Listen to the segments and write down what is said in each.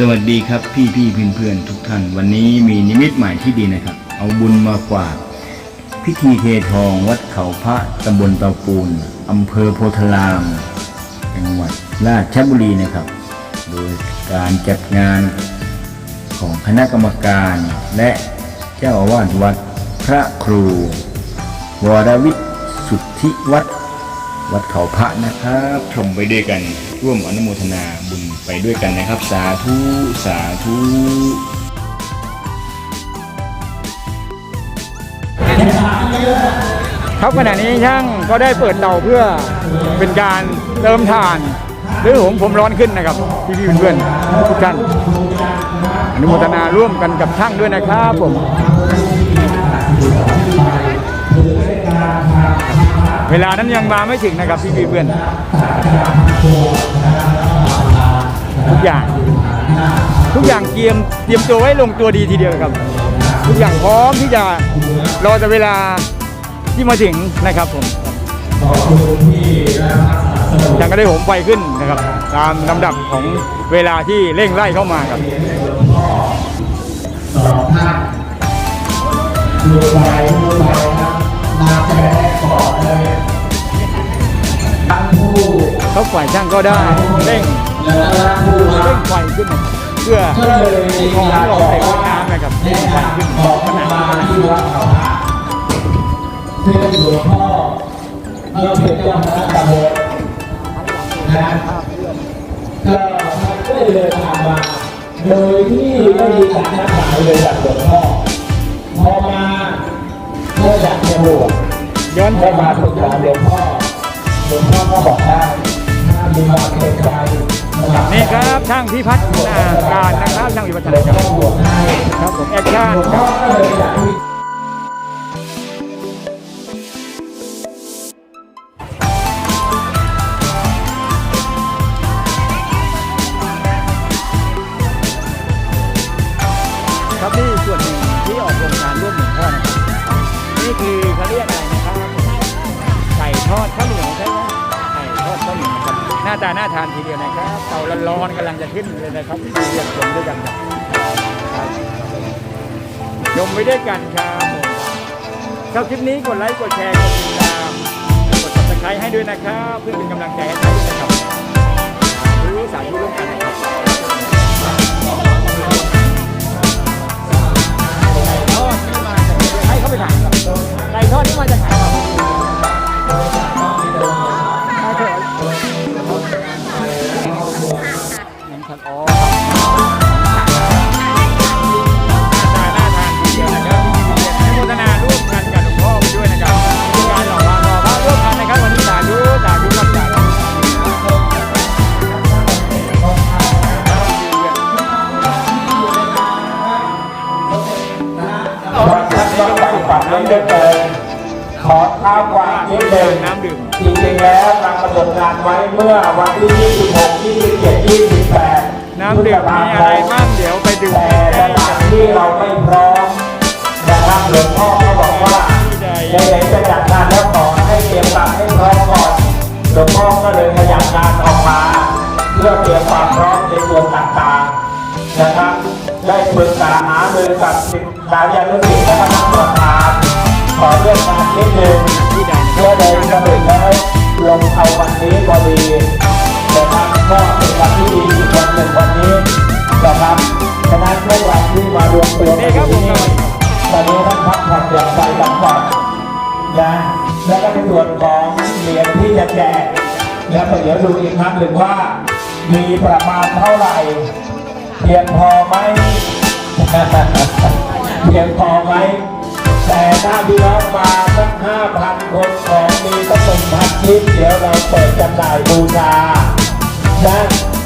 สวัสดีครับพี่พี่เพื่อนเพื่อนทุกท่าน วันนี้มีนิมิตใหม่ที่ดีนะครับ เอาบุญมาฝากพิธีเททองวัดเขาพระตำบลเตาปูนอำเภอโพธารามจังหวัดราชบุรีนะครับ โดยการจัดงานของคณะกรรมการและเจ้าอาวาสวัดพระครู วรวิทย์สุทธิวัดวัดเขาพระนะครับชมไปด้วยกัน ร่วมอนุโมทนาบุญไปด้วยกันนะครับ สาธุ สาธุครับขณะนี้ช่างก็ได้เปิดเตาเพื่อเป็นการเติมถ่านหรือผมผมร้อนขึ้นนะครับ พี่พี่ๆเพื่อนๆทุกท่านอนุโมทนาร่วมกันกับช่างด้วยนะครับผม เวลานั้นยังมาไม่ถึงนะครับพี่พี่เพื่อนทุกอย่าง ทุกอย่างเตรียมเตรียมตัวไว้ลงตัวดีทีเดียวครับ ทุกอย่างพร้อมที่จะรอแต่เวลาที่มาถึงนะครับผมยังก็ได้โหมไฟขึ้นนะครับ ตามลำดับของเวลาที่เร่งไล่เข้ามาครับดูไปดูไปครับนาแสดงก่อนเลยทั้งผู้ เขาฝ่ายช่างก็ได้เร่งเร่งไฟขึ้นนะครับเพื่อก็เลยมีของการที่บเราอกใส่ว่าน้ำนะครับเร่งไฟขึ้นบอกมาดที่วัดเขาพระซึ่งหลวงพ่อเมื่อเป็นเจ้าคณะตำบลนะก็ท่านก็เดินทางมา โดยที่ไม่มีการนัดหมายเลยจากหลวงพ่อพอมาเมื่ออยากจะบวชย้อนได้มาปรึกษาหลวงพ่อ นี่ครับช่างพิพัฒนาการนะครับช่างพิพัฒน์นาการครับผมแอคชั่น เดียวนะครับเตาร้อนๆกำลังจะขึ้นเลยนะครับเรียกชมด้วยกันครับชมไปด้วยกันครับชอบคลิปนี้กดไลค์กดแชร์กดติดตามกด subscribe ให้ด้วยนะครับเพื่อเป็นกำลังใจให้ด้วยนะครับรู้สาธุร่วมกันนะครับไก่ทอดที่มาจากให้เขาไปถ่ายครับไก่ทอดที่มาจากไหน น้ำดื่มมีอะไรบ้างเดี๋ยวไปดื่มแต่สถานที่เราไม่พร้อมนะครับหลวงพ่อก็บอกว่าในไหนๆจะจัดงานแล้วขอให้เตรียมการให้พร้อมก่อนหลวงพ่อก็เลยขยับงานออกมาเพื่อเตรียมความพร้อมในส่วนต่างๆนะครับ ได้ปรึกษาหารือกับศิษย์สายานุศิษย์และคณะกรรมการขอเรื่องงานนิดนึงเมื่อบเลยกำหนดแล้วลงเอาวันนี้พอดีนะครับ ก็เป็นวันที่ดีอีกวันหนึ่งวันนี้นะครับฉะนั้นเมื่อวันที่มารวมตัวกันที่นี่ตอนนี้ท่านพักผ่อนหย่อนใจกันก่อนนะแล้วก็ในส่วนของเหรียญที่จะแจกแล้วก็เดี๋ยวดูอีกครั้งหนึ่งว่า มีประมาณเท่าไหร่เพียงพอไหมเพียงพอไหมแต่ถ้าพี่น้องมาสักห้าพันคนของมีตั้งหนึ่งพันชิ้นเดี๋ยวเราเปิดจำหน่ายบูชา นะ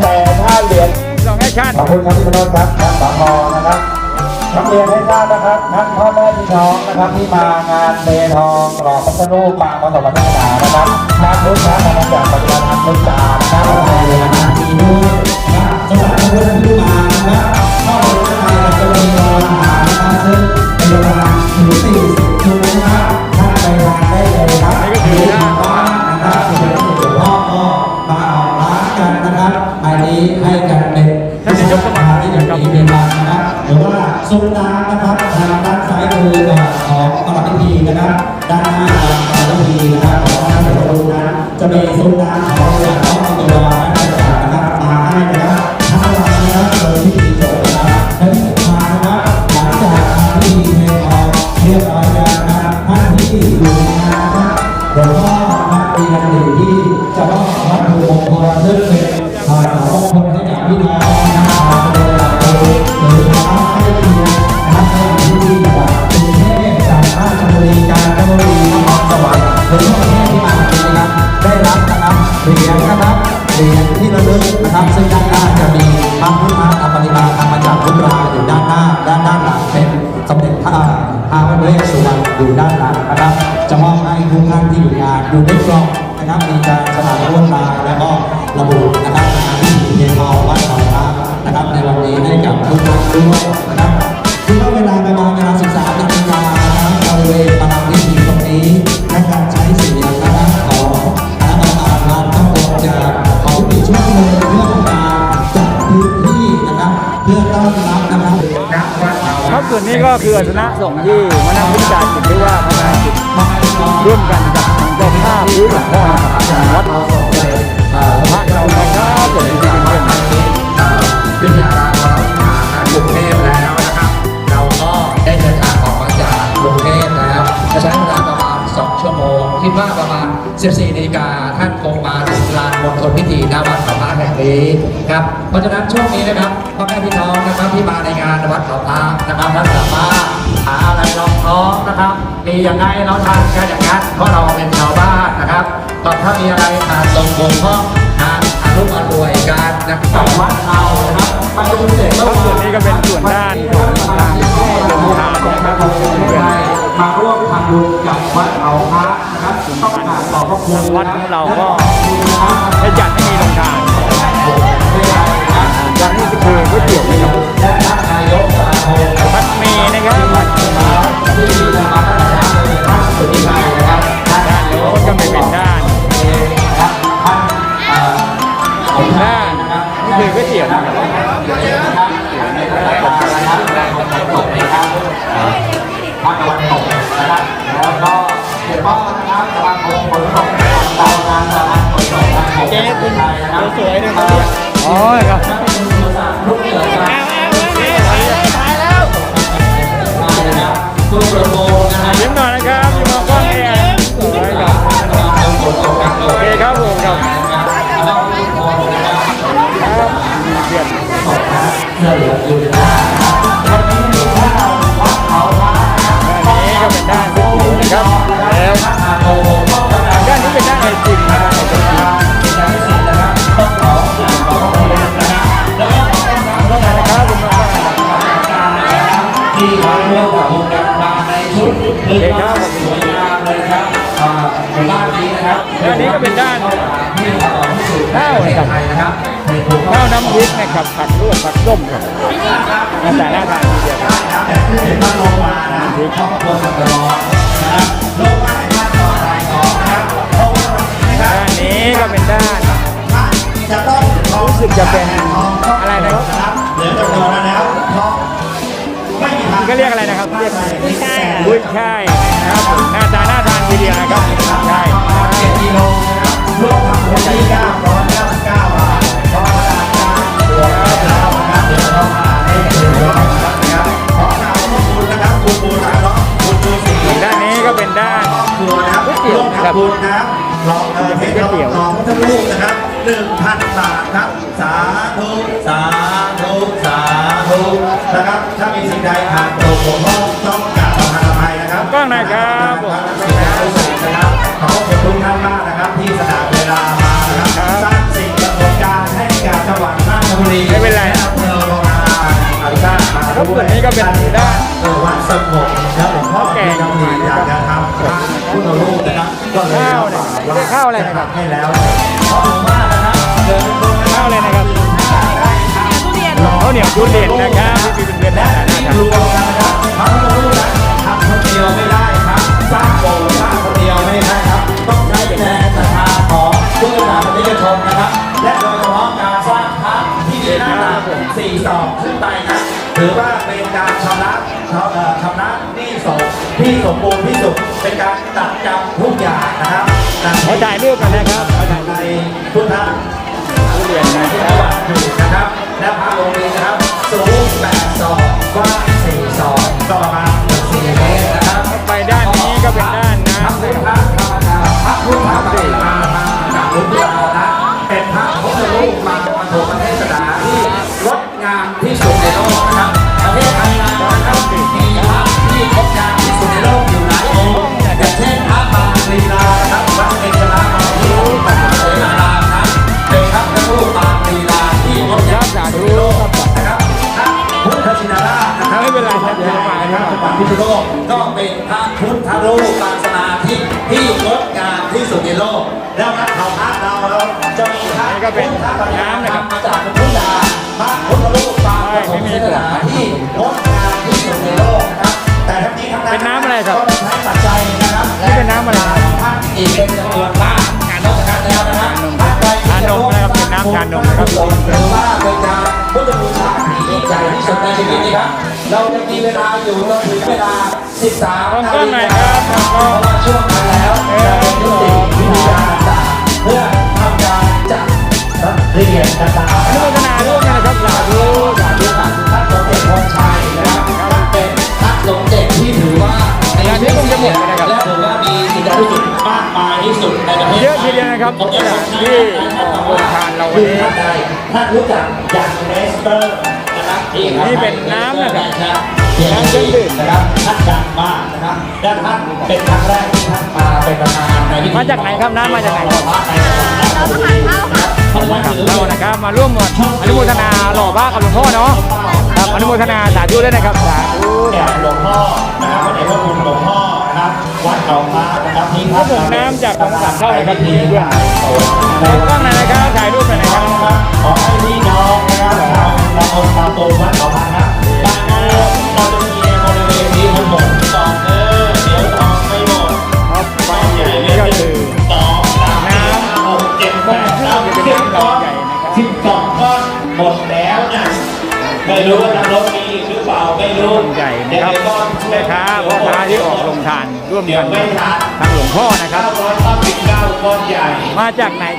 แต่ถ้าเหรียญสองแอคชั่นขอบคุณครับพี่มโนนครับท่านสพนะครับนำเรียนให้ทราบนะครับทั้งพ่อแม่พี่น้องนะครับที่มางานเมทองหล่อพระพุทธรูปปางมรดกพัฒนานะครับพระพุทธธรรมจากปฏิบัติธรรมมุจจานะครับในงานปีนี้นะครับสำหรับท่านผู้ที่มานะครับเข้าไปข้างในเราจะมีรออาหารนะครับซึ่งเป็นเวลาถึงสี่สิบชั่วโมงนะครับท่านไปทานได้เลยครับนี่ก็คือหน้าบ้านนะครับ นี้ให้กันเป็นท่านจะยกสมัครครับมีเป็นบางนะครับหรือว่าซุ้มน้ำนะครับทางด้านซ้ายมือของประวัติพิธีนะครับ สมเด็จพระพระเวสสุวรรณอยู่ด้านหลังนะครับ จะมอบให้ทุกท่านที่อยู่งานอยู่ในกล่องนะครับมีการสลักลวดลายแล้วก็ระบุนะครับงานที่เทียนทองวัดเขาพระนะครับ ในวันนี้ให้กับทุกท่านด้วยนะครับคิดว่าเวลาประมาณเวลา13นาฬิกานะครับบริเวณประลังวิธีตรงนี้ในการใช้เสียงนะครับของคณะกรรมการวัดทั้งหมดจะขอพิธีช่วยเลย ส่วนนี้ก็คืออาสนะสงฆ์ที่มานั่งวิจารณ์หรือว่าพนาจิตร่วมกันกับทางเจ้าภาพหรือหลวงพ่อนะครับวัดพระเรานะครับส่วนที่เป็นเพื่นวิทยาการของเราผ่านทางกรุงเทพแล้วนะครับ เราก็ได้เดินทางออกมาจากกรุงเทพแล้วจะใช้เวลาประมาณ 2 ชั่วโมง คิดว่าประมาณ 14นาฬิกาท่านคงมาถึงลานมณฑลพิธีหน้าวัดเขาพระแห่งนี้ครับเพราะฉะนั้นช่วงนี้นะครับ นะครับท่านสามารถหาอะไรรองท้องนะครับ มีอย่างไรเราทานกันอย่างนั้นเพราะเราเป็นชาวบ้านนะครับก็ถ้ามีอะไรขาดตรงบกพร่องทางอนุมารวยการนะครับวัดเรานะครับมาดูเสร็จคแล้รัวบส่วนนี้ก็เป็นส่วนด้านของทางลงทานนะครับเพื่อนมาร่วมทำบุญกับวัดเขาพระนะครับต้องกราบขอบพระคุณวัดของเราก็ได้จัดให้มีลงทานอย่างนี้ก็คือก๋วยเตี๋ยวนะครับ ผัดหมีนะครับที่จะมาท่านอาจารย์เลยท่านสุทธิชัยนะครับท่านด้านโน้นก็ไม่เป็นด้านนะครับท่านเอ่อผมด้านนี่คือก๋วยเตี๋ยวนะครับภาคตะวันตกนะครับแล้วก็เดี๋ยวก็นะครับสมาคมขนตามงานสมาคมขนส่งทางบกเจ๊คุณนะครับสวยๆนะครับอ๋อครับลูกเสือมานะครับ ประโมนะครับยิ้มหน่อยนะครับยิ้มมากล้องเองสวยครับโอเคครับผมครับเพื่อเสื้อเหลือยู่นะครับแล้ว กนะครับผักลวกผักต้มครับหน้าตาน่าทานทีเดียวครับแต่ที่เห็นว่าลงมานะที่ครอบครัวสัตว์ร้อนนะครับลงมาในบ้านต่อรายสองนะครับเพราะว่าวันนี้นะครับด้านนี้ก็เป็นด้านจะต้องรู้สึกจะเป็นอะไรนะครับเหลือจำนวนแล้วเพราะไม่มีทางก็เรียกอะไรนะครับเรียกกุ้ยช่ายกุ้ยช่ายนะครับผมหน้าตาน่าทานทีเดียวนะครับกุ้ยช่ายเจ็ดกิโลนะครับรวมทั้งหมดที่เก้าร้อย ด้านครัวนะครับก๋วยเตี๋ยวร่วมครับทำบุญนะครับลองเออให้ก๋วยเตี๋ยวลองพระพุทธรูปนะครับหนึ่งพันบาทครับ สาธุสาธุสาธุนะครับ ถ้ามีสิ่งใดขาดตกบกพร่องต้องกราบขออภัยนะครับกล้องหน่อยครับผมสิ่งใดรู้สึกนะครับขอบคุณทุกท่านมากนะครับ ที่สละเวลามานะครับครับสร้างสิ่งปรากฏการณ์ให้กับจังหวัดราชบุรีไม่เป็นไรและอำเภอโรงงานอนุชาติมาครับด้วยส่วนนี้ก็เป็นด้านเออวัดสงบแล้ว หลวงพ่อแกงมีอยากจะทำพระพุทธรูปนะครับก็เลยข้าวเนี่ยเรียกข้าวอะไรนะครับให้แล้วขอบคุณมากนะครับเดินบนนะคข้าวบเลยนะครับข้าวเหนียวทุเรียนนะครับที่เป็นเพื่อนหน้น่าทานรวมกันนะครับพระพุทธรูปนั้นทำคนเดียวไม่ได้ครับสร้างโบสถ์สร้างคนเดียวไม่ได้ครับ ต้องใช้แรงศรัทธาของผู้ศาสนิกชนนะครับ และโดยเฉพาะการสร้างพระที่มีหน้าตาสี่สองขึ้นไปนะถือว่า ที่สมบูรณ์ที่สุดเป็นการตัดจำทุกอย่างนะครับขอถ่ายรูปกันนะครับขอถ่ายรูในปพุทธทุเรียนนะที่คปรับระวัติอยู่นะครับ และพระองค์นี้นะครับสูงแปดศอกกว้างสี่ศอกก็ประมาณสี่เมตรนะครับไปด้านนี้ก็เป็นด้านน้ำพนะระคพุทรับธพระพุทธปฏิมาจากลุงพิลานะเป็นพระพุทธรูป รูปปางสมาธิที่งดงามที่สุดในโลก แล้วนักข่าวพระเราเราจะมีพระนี่ก็เป็นน้ำนะครับมาจากพุทธาพระพุทธรูปปางปฐมเทศนาที่งดงามที่สุดในโลกนะครับ แต่ทั้งนี้ทั้งนั้นเป็นน้ำอะไรครับก็ต้องใช้ปัจจัยนะครับนี่เป็นน้ำอะไรท่านอีกเป็นจำนวนมากการนอกจากนั้นแล้วนะครับชานมนะครับเป็นน้ำชานมนะครับหรือว่าเป็น ชีวิตนะครับ เราจะมีเวลาอยู่จนถึงเวลา 13ขอบนาคุณฬิกาเพราะว่าช่วงนั้นแล้วจะเป็นยุติวิธีการต่างเพื่อทำการจัดเรียนต่างๆอนุโมทนาร่วมกันนะครับสาธุสาธุสาธุท่านสมเด็จพงชัยนะครับท่านเป็นพระสมเด็จที่ถือว่าในงานนี้คงจะหมดนะครับและถือว่ามีสิทธิพิสุทธิ์มากมายที่สุดในประเทศเยอะทีเดียวนะครับที่อองทานเราวันนี้ท่านใดท่านรู้จักอย่างเนสเตอร์ นะครับนี่ครับนี่เป็นน้ำนะครับน้ำเครื่องดื่มนะครับท่านดังมากนะครับและท่านเป็นครั้งแรกที่ท่านมาเป็นประธานในพิธีมาจากไหนครับน้ำมาจากไหนครับในจังหวัดราชบุรีนะครับท่านครับถือเราว่านะครับมาร่วมอนุโมทนาหล่อพระกับหลวงพ่อเนาะครับอนุโมทนาสาธุด้วยนะครับสาธุแก่หลวงพ่อนะครับพระเดชพระคุณหลวงพ่อนะครับวัดเขาพระนะครับที่พระผงน้ำจากของสามเข้านะครับที่นี่ด้วยขอกล้องหน่อยนะครับถ่ายรูปหน่อยนะครับ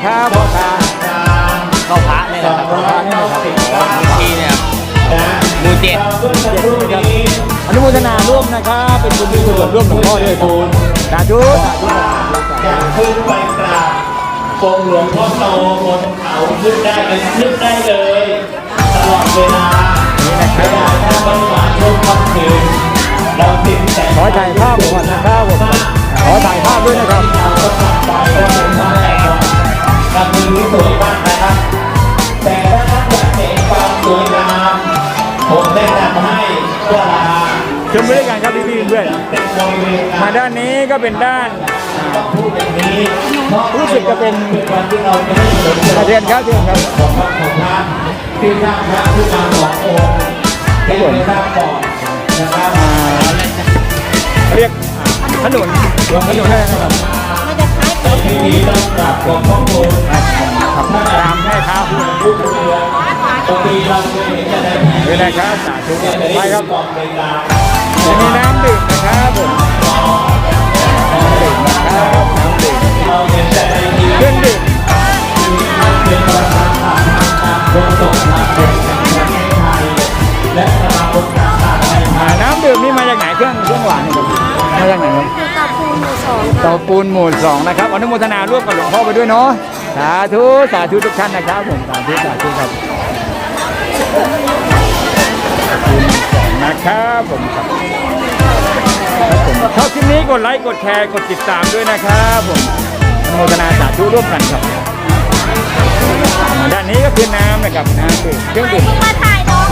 จากไหนครับพ่อค้าเข้าพระเนี่ยนะครับเข้าพระเนี่ยนะครับทีเนี่ยหมู่เจ็ดอนุโมทนาร่วมนะครับเป็นบุญมีกุศลร่วมหลวงพ่อด้วยครับสาธุสาธุว่าจะขึ้นไปกราบองหลวงพ่อโตบนเขาขึ้นได้เลยขึ้นได้เลยตลอดเวลานี่นะคเวรับลาถ้าบริวารช่วงค่ำคืนเราติดแต่ขอถ่ายภาพก่อนนะครับผมขอถ่ายภาพด้วยนะครับ ทำไปก็เป็นมาแล้วทำมือที่สวยมากนะครับ แต่ถ้าท่านอยากเห็นความสวยงามผมแนะนำให้เวลาชมไปด้วยกันครับพี่ๆเพื่อนเป็นบริเวณๆมาด้านนี้ก็เป็นด้านต้องพูดอย่างนี้เพราะรู้สึกจะเป็นเป็นวันที่เราจะได้เห็นประเด็นครับเชิญครับของพระของพระที่สร้างพระขึ้นมาสององค์ที่ได้สร้างก่อนนะครับอ่าเรียกอ่าถนนถนนอะไรนะครับใน ที่นี้ต้องกราบขอบพระคุณครับตามแม่ค้าพูดผู้เรือบางทีเราเคยเห็นแต่ในแผนนี่นะครับสาธุเนี่ยแต่ไปครับจะมีน้ำดื่มนะครับผมน้ำดื่มนะครับน้ำดื่มเครื่องดื่มน้ำดื่มนี่มาจากไหนเครื่องเครื่องหวานนี่ครับมาจากไหนครับ เตาค่ะปูนหมู่สองนะครับอนุโมทนาร่วมกับหลวงพ่อไปด้วยเนาะสาธุสาธุทุกท่านนะครับผมสาธุสาธุครับปูนสองนะครับผมครับครับผมชอบคลิปนี้กดไลค์กดแชร์กดติดตามด้วยนะครับผมอนุโมทนาสาธุร่วมกันครับด้านนี้ก็คือน้ำนะครับน้ำดื่มเครื่องดื่มมาถ่ายน้อง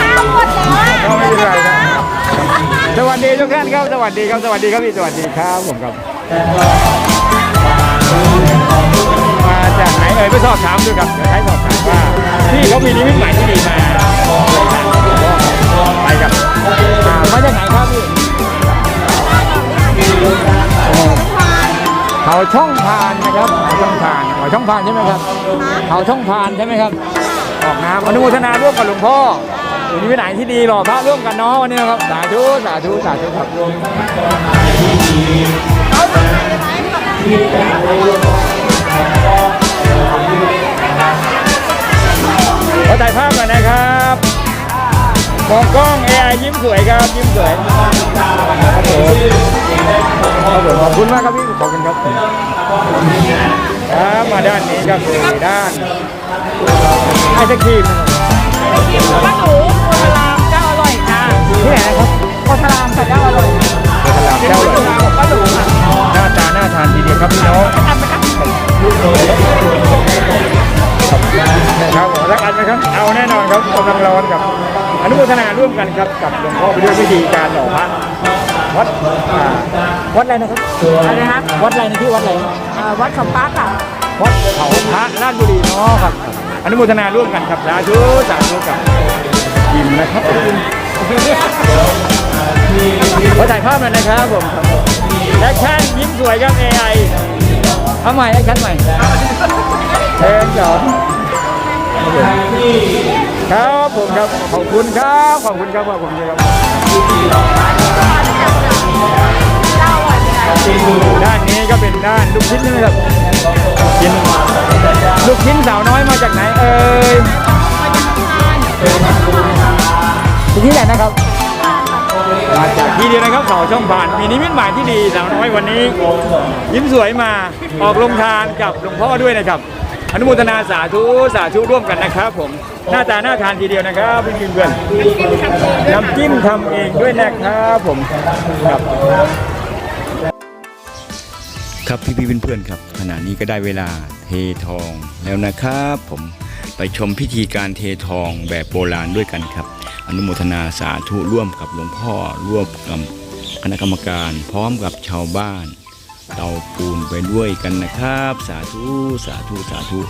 ข้าวหมดแล้วก็ไม่เป็นไรครับสวัสดีทุกท่านครับ สวัสดีครับ สวัสดีครับพี่ สวัสดีครับผมครับ มาจากไหนเอ่ยไปสอบถามดูครับเดี๋ยวให้สอบถามว่าพี่เขามีนิมิตหมายที่ดีมาไปครับอ่ามาจากไหนครับพี่เขาช่องพานนะครับเขาช่องพานเขาช่องพานใช่ไหมครับเขาช่องพานใช่ไหมครับออกน้ำอนุโมทนาร่วมกับหลวงพ่อวันนี้เป็นไหนที่ดีหล่อพระร่วมกันเนาะวันนี้นะครับสาธุสาธุสาธุครับ มองกล้อง AI ยิ้มสวยครับยิ้มสวยครับผมครับผมขอบคุณมากครับพี่ขอบคุณครับครับมาด้านนี้ครับคือด้านไอศครีมนะครับข้าหมูโพธารามเจ้าอร่อยค่ะที่ไหนนะครับโพธารามค่ะเจ้าอร่อยโพธารามเจ้าหลวงข้าหมูค่ะหน้าตาน่าทานทีเดียวครับพี่น้องทำไหมคะครับผมรักอันไหมครับเอาแน่นอนครับกำลังร้อนครับ อนุโมทนาร่วมกันครับกับหลวงพ่อไปด้วยวิธีการหล่อพระวัดอ่าวัดอะไรนะครับ อะไรนะคะวัดอะไรนะที่วัดอะไรนะเอ่อวัดเขาป้าค่ะวัดเขาพระราชบุรีเนาะครับ อนุโมทนาร่วมกันครับสาธุสาธุกับยิมนะครับขอถ่ายภาพหน่อยนะครับผมแอคชั่นยิ้มสวยครับ AI เอาใหม่แอคชั่นใหม่เอ็นสองครับ ผมครับ ขอบคุณครับ ขอบคุณครับขอบคุณครับเจ้าอร่อยเป็นไงด้านนี้ก็เป็นด้านลูกชิ้นใช่ไหมครับชิ้นลูกชิ้นสาวน้อยมาจากไหนเอ่ยที่ไหนนะครับมาจากที่เดียวนะครับเขาช่องผ่าน มีนิมิตหมายที่ดีสาวน้อยวันนี้ ยิ้มสวยมาออกลงทานกับหลวงพ่อด้วยนะครับ อนุโมทนาสาธุสาธุร่วมกันนะครับผมหน้าตาน่าทานทีเดียวนะครับเพื่อนเพื่อนๆน้ำจิ้มทำเองด้วยนะครับผมครับครับพี่พี่ๆเพื่อนๆครับ ขณะนี้ก็ได้เวลาเททองแล้วนะครับ ผมไปชมพิธีการเททองแบบโบราณด้วยกันครับ อนุโมทนาสาธุร่วมกับหลวงพ่อร่วมกับคณะกรรมการ พร้อมกับชาวบ้าน เตาปูนไปด้วยกันนะครับ สาธุสาธุสาธุ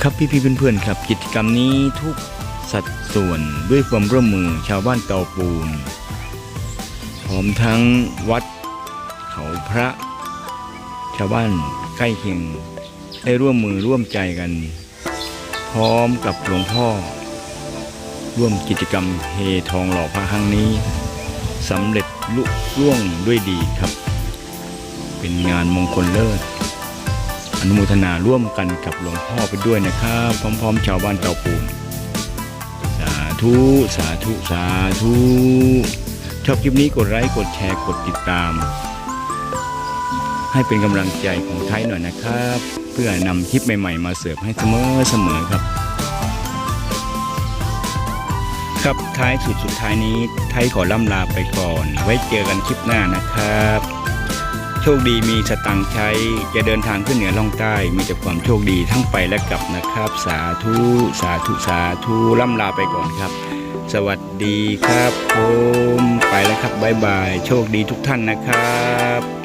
ครับพี่พี่เพื่อนๆครับ กิจกรรมนี้ทุกสัดส่วนด้วยความร่วมมือชาวบ้านเตาปูนพร้อมทั้งวัดเขาพระ ชาวบ้านใกล้เคียงได้ร่วมมือร่วมใจกัน พร้อมกับหลวงพ่อ ร่วมกิจกรรมเฮทองหล่อพระครั้งนี้ สำเร็จลุล่วงด้วยดีครับ เป็นงานมงคลเลิศอนุโมทนาร่วมกันกับหลวงพ่อไปด้วยนะครับ พร้อมๆ ชาวบ้านเตาปูน สาธุ สาธุ สาธุ ชอบคลิปนี้กดไลค์กดแชร์กดติดตาม ให้เป็นกำลังใจของไทยหน่อยนะครับ เพื่อนำคลิปใหม่ๆ มาเสิร์ฟให้เสมอเสมอครับ ครับท้ายสุดสุดท้ายนี้ไทยขอล่ำลาไปก่อน ไว้เจอกันคลิปหน้านะครับ โชคดีมีสตังค์ใช้จะเดินทางขึ้นเหนือล่องใต้มีแต่ความโชคดีทั้งไปและกลับนะครับ สาธุสาธุสาธุล่ำลาไปก่อนครับ สวัสดีครับผมไปแล้วครับบ๊ายบาย โชคดีทุกท่านนะครับ